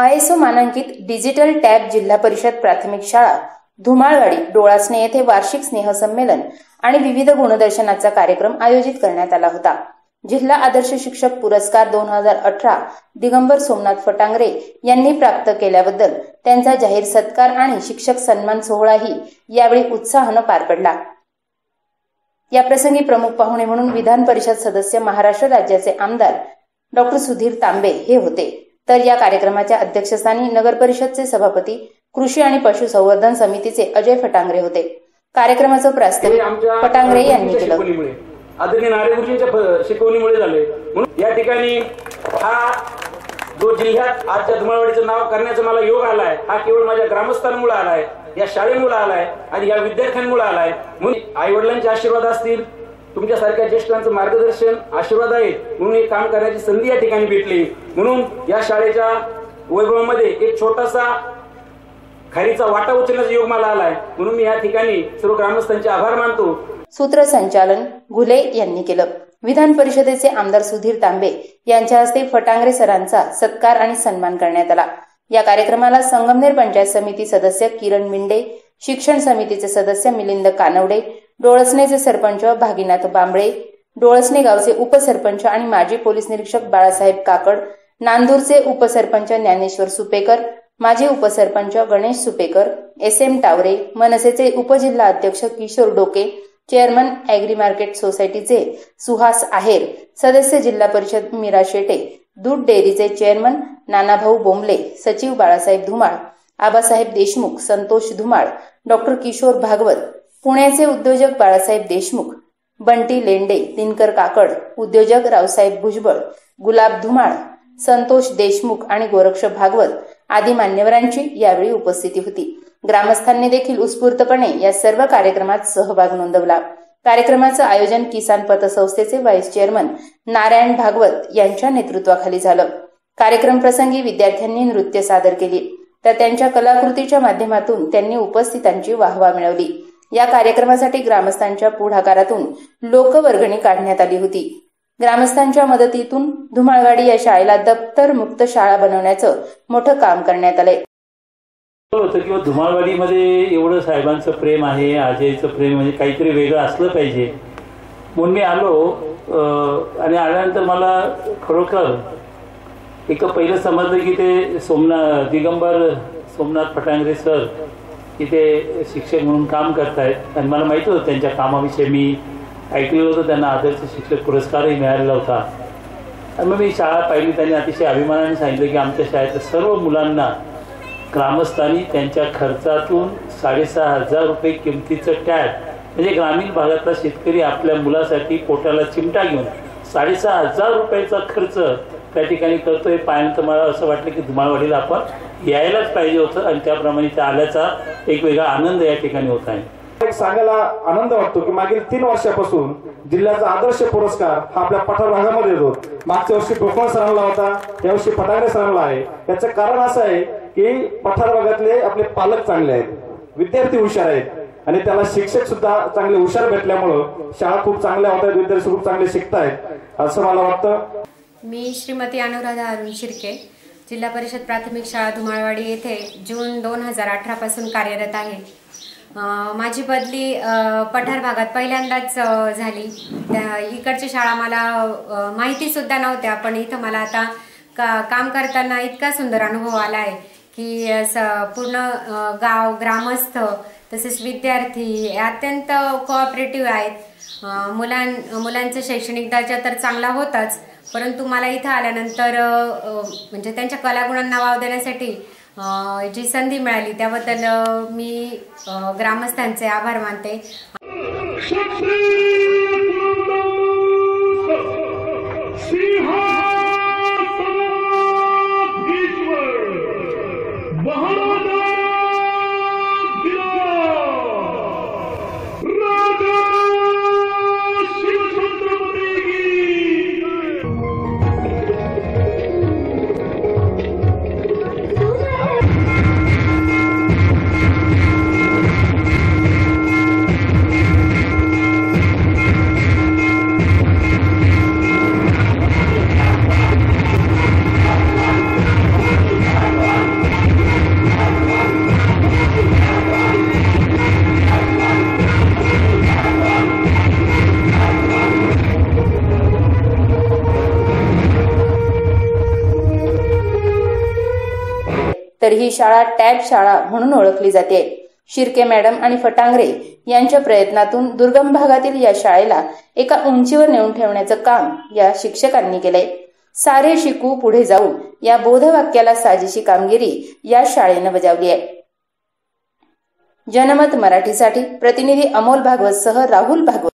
ISO मानांकित digital tab जिल्हा परिषद प्राथमिक शाळा धुमाळवाडी डोळासने येथे वार्षिक स्नेहसंमेलन आणि विविध गुणदर्शनाचा कार्यक्रम आयोजित करण्यात आला होता. जिल्हा आदर्श शिक्षक पुरस्कार दोन हजार अठरा दिगंबर सोमनाथ फटांगरे यांनी प्राप्त केल्याबद्दल त्यांचा जाहीर सत्कार आणि शिक्षक सन्मान सोहळाही यावेळी उत्साहानं पार पडला. याप्रसंगी प्रमुख पाहुणे म्हणून विधान परिषद सदस्य महाराष्ट्र राज्याचे आमदार डॉक्टर सुधीर तांबे हे होते. तर या कार्यक्रमाच्या अध्यक्षस्थानी नगर परिषदचे सभापती कृषी आणि पशुसंवर्धन समितीचे अजय फटांगरे होते. कार्यक्रमाचं प्रास्ताविक फटांगरे यांनी केलं आदरणीय नारेगुरुजींच्या शिकवणीमुळे झाले. म्हणून या ठिकाणी हा जो जिल्ह्यात आजच्या धुमाळवाडीचं नाव करण्याचा मला योग आलाय हा केवळ माझ्या ग्रामस्थांमुळे आलाय या शाळेमुळे आलाय आणि या विद्यार्थ्यांमुळे आलाय. म्हणून आई वडिलांचे आशीर्वाद असतील तुमच्यासारख्या ज्येष्ठांचं मार्गदर्शन आशीर्वाद आहे म्हणून हे काम करण्याची संधी या ठिकाणी भेटली. म्हणून या शाळेच्या वैभवामध्ये एक छोटासा खारीचा वाटा उचलण्याचा योग मला आलाय. म्हणून मी या ठिकाणी सर्व ग्रामस्थांचे आभार मानतो. सूत्रसंचालन घुले यांनी केलं. विधान परिषदेचे आमदार सुधीर तांबे यांच्या हस्ते फटांगरे सरांचा सत्कार आणि सन्मान करण्यात आला. या कार्यक्रमाला संगमनेर पंचायत समिती सदस्य किरण मिंडे शिक्षण समितीचे सदस्य मिलिंद कानवडे डोळसनेचे सरपंच भागीनाथ बांबळे डोळसने गावचे उपसरपंच आणि माजी पोलीस निरीक्षक बाळासाहेब काकड नांदूरचे उपसरपंच ज्ञानेश्वर सुपेकर माजी उपसरपंच गणेश सुपेकर एस एम टावरे मनसेचे उपजिल्हा अध्यक्ष किशोर डोके चेअरमन अॅग्री मार्केट सोसायटीचे सुहास आहेर सदस्य जिल्हा परिषद मीरा शेटे दूध डेअरीचे चेअरमन नानाभाऊ बोंबले सचिव बाळासाहेब धुमाळ आबासाहेब देशमुख संतोष धुमाळ डॉक्टर किशोर भागवत पुण्याचे उद्योजक बाळासाहेब देशमुख बंटी लेंडे दिनकर काकड उद्योजक रावसाहेब भुजबळ गुलाब धुमाळ संतोष देशमुख आणि गोरक्ष भागवत आदी मान्यवरांची यावेळी उपस्थिती होती. ग्रामस्थांनी देखील उत्स्फूर्तपणे या सर्व कार्यक्रमात सहभाग नोंदवला. कार्यक्रमाचं आयोजन किसान पतसंस्थेचे व्हाईस चेअरमन नारायण भागवत यांच्या नेतृत्वाखाली झालं. कार्यक्रम प्रसंगी विद्यार्थ्यांनी नृत्य सादर केली. तर त्यांच्या कलाकृतीच्या माध्यमातून त्यांनी उपस्थितांची वाहवा मिळवली. या कार्यक्रमासाठी ग्रामस्थांच्या पुढाकारातून लोकवर्गणी काढण्यात आली होती. ग्रामस्थांच्या मदतीतून धुमाळवाडी या शाळेला दप्तर मुक्त शाळा बनवण्याचं मोठं काम करण्यात आलंय. होतं किंवा धुमाळवाडीमध्ये एवढं साहेबांचं प्रेम आहे आजयचं प्रेम म्हणजे काहीतरी वेगळं असलं पाहिजे. म्हणून मी आलो आणि आल्यानंतर मला खरोखर एक पहिलं समजलं की ते सोमनाथ दिगंबर सोमनाथ फटांगरे सर तिथे शिक्षक म्हणून काम करतायत. आणि मला माहिती होतं त्यांच्या कामाविषयी मी ऐकलेलं होतं त्यांना आदर्श शिक्षक पुरस्कारही मिळालेला होता. आणि मग मी शाळा पाहिली त्यांनी अतिशय अभिमानाने सांगितलं की आमच्या शाळेतल्या सर्व मुलांना ग्रामस्थांनी त्यांच्या खर्चातून साडेसहा हजार रुपये किमतीचं टॅब म्हणजे ग्रामीण भागातला शेतकरी आपल्या मुलासाठी पोटाला चिमटा घेऊन साडेसहा हजार रुपयाचा खर्च त्या ठिकाणी करतोय. पाहिल्यानंतर मला असं वाटलं की धुमाळवाडीला आपण यायलाच पाहिजे होतं आणि त्याप्रमाणे त्या आल्याचा एक वेगळा आनंद या ठिकाणी होत आहे. एक सांगायला आनंद वाटतो की मागील तीन वर्षापासून जिल्ह्याचा आदर्श पुरस्कार हा आपल्या पठार भागामध्ये येतो. मागच्या वर्षी गोपाळ सरांना होता यावर्षी फटांगरे सरांना आहे. याचं कारण असं आहे की पठार भागातले आपले पालक चांगले आहेत विद्यार्थी हुशार आहेत आणि त्याला शिक्षक सुद्धा चांगले हुशार भेटल्यामुळं शाळा खूप चांगल्या होत आहेत विद्यार्थी खूप चांगले शिकतायत असं मला वाटतं. मी श्रीमती अनुराधा अरुण शिर्के जिल्हा परिषद प्राथमिक शाळा धुमाळवाडी येथे जून दोन हजार अठरापासून कार्यरत आहे. माझी बदली पठार भागात पहिल्यांदाच झाली. त्या इकडची शाळा मला माहितीसुद्धा नव्हत्या पण इथं मला आता का काम करताना इतका सुंदर अनुभव आला आहे की स पूर्ण गाव ग्रामस्थ तसेच विद्यार्थी अत्यंत कोऑपरेटिव्ह आहेत. मुलां मुलांचा शैक्षणिक दर्जा तर चांगला होताच परंतु मला इथं आल्यानंतर म्हणजे त्यांच्या कलागुणांना वाव देण्यासाठी जी संधी मिळाली त्याबद्दल मी ग्रामस्थांचे आभार मानते. तर ही शाळा टॅब शाळा म्हणून ओळखली जाते. शिर्के मॅडम आणि फटांगरे यांच्या प्रयत्नातून दुर्गम भागातील या शाळेला एका उंचीवर नेऊन ठेवण्याचं काम या शिक्षकांनी केलंय. सारे शिकू पुढे जाऊ या बोधवाक्याला साजेशी कामगिरी या शाळेनं बजावली आहे. जनमत मराठीसाठी प्रतिनिधी अमोल भागवत सह राहुल भागवत.